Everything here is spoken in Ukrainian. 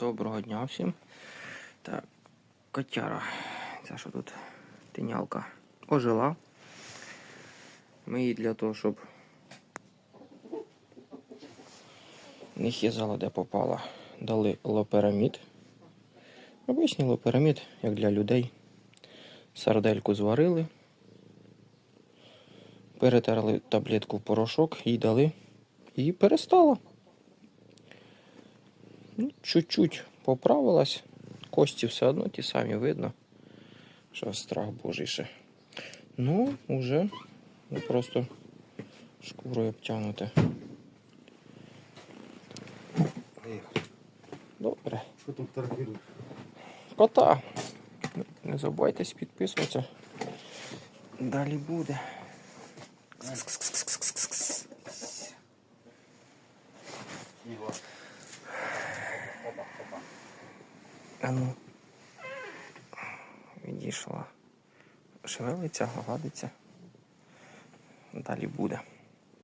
Доброго дня всім. Так, котяра. Ця що тут тинялка ожила. Ми її для того, щоб не хізала, де попала, дали лоперамід. Обичний лоперамід, як для людей. Сардельку зварили. Перетерли таблетку в порошок, їй дали. І перестала. Ну, чуть-чуть поправилась. Кості все одно ті самі видно. Що страх божий ще. Ну, вже ну, просто шкурою обтягнуте. Добре. Що там фотографіруєш? Кота. Не забувайтесь підписуватися. Далі буде. Кс-кс-кс-кс-кс-кс. Ігор. Опа, А ну. Відійшла. Шевелиться, гладиться. Далі буде.